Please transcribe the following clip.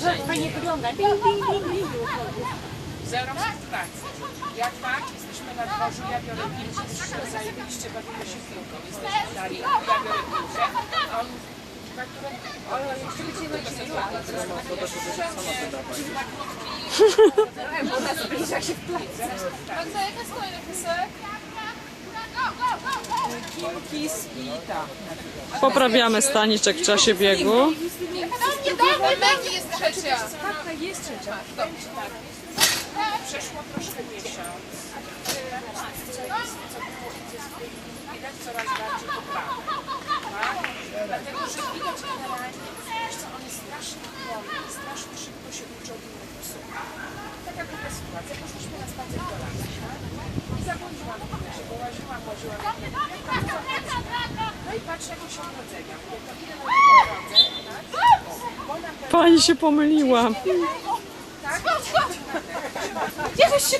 Że fajnie wygląda. Zero satysfakcji. Jak tak, jesteśmy na dworzu, ja biorę piłkę, zajebiście bawimy się piłką. Jesteśmy na ja biorę piłkę, a on na którą... Ale jeszcze by cię nacisnęła. Magda, jaka jest kolejna piosenka? Kis i ta. Poprawiamy staniczek w czasie biegu. No nie dawaj, Magda jest trzecia. Taka jest trzecia. Dobrze, tak. Przeszło troszkę miesiąc. Widać coraz bardziej poprawę. Tak? Dlatego, że widać generalnie, wiesz co, on jest strasznie wolny, strasznie szybko się uczy od innych psów. Taka głupia sytuacja. Poszliśmy na spacer do lasu, tak? I lesie, bo łaziłam, łaziłam. Tak? Pani się pomyliła. Gdzie żeś się